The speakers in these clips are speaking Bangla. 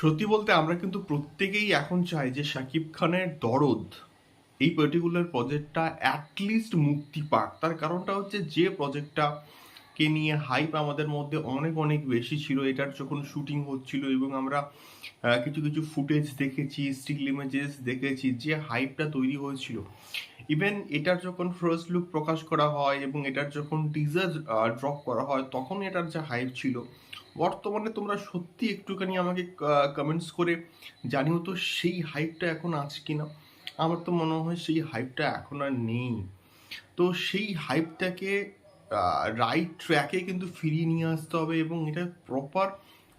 সত্যি বলতে আমরা কিন্তু প্রত্যেকেই এখন চাই যে শাকিব খানের দরদ এই পার্টিকুলার প্রজেক্টটা অ্যাটলিস্ট মুক্তি পাক। তার কারণটা হচ্ছে যে প্রজেক্টটা কে নিয়ে হাইপ আমাদের মধ্যে অনেক অনেক বেশি ছিল, এটার যখন শুটিং হচ্ছিল এবং আমরা কিছু কিছু ফুটেজ দেখেছি স্টিল ইমেজেস দেখেছি, যে হাইপটা তৈরি হয়েছিল। ইভেন এটার যখন ফার্স্ট লুক প্রকাশ করা হয় এবং এটার যখন টিজার ড্রপ করা হয়, তখন এটার যে হাইপ ছিল, বর্তমানে তোমরা সত্যি একটুখানি আমাকে কমেন্টস করে জানিও তো সেই হাইপটা এখন আছে কিনা? আমার তো মনে হয় সেই হাইপটা এখন আর নেই। তো সেই হাইপটাকে রাইট ট্র্যাকে কিন্তু ফিরিয়ে নিয়ে আসতে হবে এবং এটা প্রপার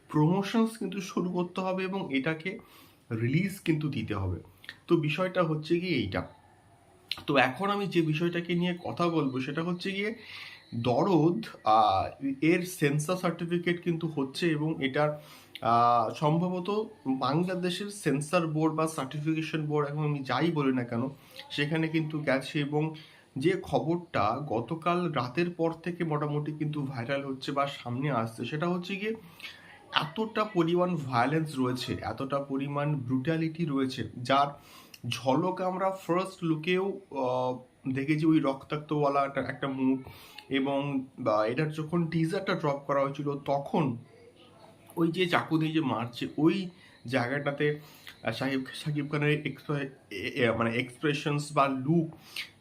প্রমোশনস কিন্তু শুরু করতে হবে এবং এটাকে রিলিজ কিন্তু দিতে হবে। তো বিষয়টা হচ্ছে কি এইটা। তো এখন আমি যে বিষয়টাকে নিয়ে কথা বলব সেটা হচ্ছে গিয়ে দরদ এর সেন্সার সার্টিফিকেট কিন্তু হচ্ছে এবং এটার সম্ভবত বাংলাদেশের সেন্সার বোর্ড বা সার্টিফিকেশন বোর্ড এখন আমি যাই বলি না কেন, সেখানে কিন্তু গেছে এবং যে খবরটা গতকাল রাতের পর থেকে মোটামুটি কিন্তু ভাইরাল হচ্ছে বা সামনে আসছে, সেটা হচ্ছে গিয়ে এতটা পরিমাণ ভায়োলেন্স রয়েছে, এতটা পরিমাণ ব্রুটালিটি রয়েছে, যার ঝলক আমরা ফার্স্ট লুকেও দেখেছি ওই রক্তাক্তওয়ালা একটা মুখ এবং এটার যখন টিজারটা ড্রপ করা হয়েছিল তখন ওই যে চাকু দিয়ে যে মারছে ওই জায়গাটাতে আহ, সাকিব খানের মানে এক্সপ্রেশনস বা লুক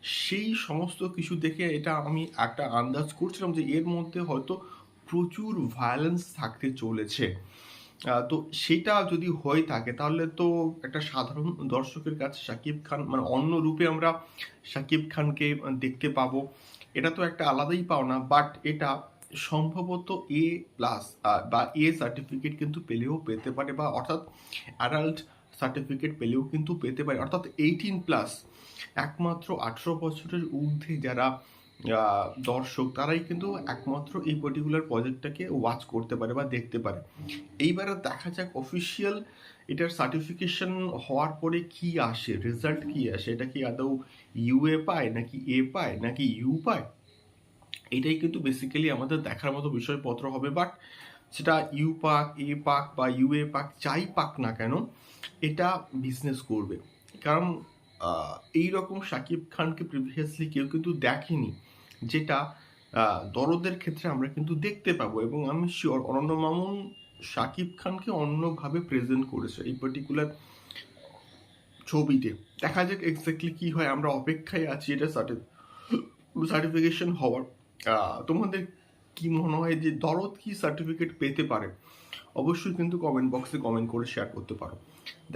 সেই সমস্ত কিছু দেখে এটা আমি একটা আন্দাজ করছিলাম যে এর মধ্যে হয়তো প্রচুর ভায়োলেন্স থাকতে চলেছে। তো সেটা যদি হয়ে থাকে, তাহলে তো একটা সাধারণ দর্শকের কাছে শাকিব খান মানে অন্য রূপে আমরা শাকিব খানকে দেখতে পাবো। এটা তো একটা আলাদাই পাওনা বাট এটা সম্ভবত এ প্লাস বা এ সার্টিফিকেট কিন্তু পেলেও পেতে পারে, বা অর্থাৎ অ্যাডাল্ট সার্টিফিকেট পেলেও কিন্তু পেতে পারে। অর্থাৎ এইটিন প্লাস একমাত্র আঠেরো বছরের ঊর্ধ্বে যারা দর্শক তারাই কিন্তু একমাত্র এই পার্টিকুলার প্রজেক্টটাকে ওয়াচ করতে পারে বা দেখতে পারে। এইবারে দেখা যাক অফিসিয়াল এটার সার্টিফিকেশন হওয়ার পরে কি আসে রেজাল্ট কি আসে? এটা কি আদৌ ইউএ পায় নাকি এ পায় নাকি ইউ পায়? এটাই কিন্তু বেসিক্যালি আমাদের দেখার মতো বিষয়পত্র হবে। বাট সেটা ইউ পাক এ পাক বা ইউএ পাক, যাই পাক না কেন, এটা বিজনেস করবে। কারণ এই রকম শাকিব খানকে প্রিভিয়াসলি কেউ কিন্তু দেখেনি। যেটা দরদের ক্ষেত্রে আমরা কিন্তু দেখতে পাবো এবং আমি শিওর অনন্য মামুন শাকিব খানকে অন্যভাবে প্রেজেন্ট করেছে এই পার্টিকুলার ছবিতে। দেখা যাক এক্স্যাক্টলি কি হয়, আমরা অপেক্ষায় আছি এটা সার্টিফিকেশন হওয়ার। তোমাদের কি মনে হয় যে দরদ কি সার্টিফিকেট পেতে পারে? অবশ্যই কিন্তু কমেন্ট বক্সে কমেন্ট করে শেয়ার করতে পারো।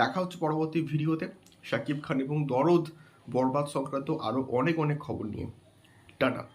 দেখা হচ্ছে পরবর্তী ভিডিওতে শাকিব খান এবং দরদ বরবাদ সংক্রান্ত আরও অনেক অনেক খবর নিয়ে। done.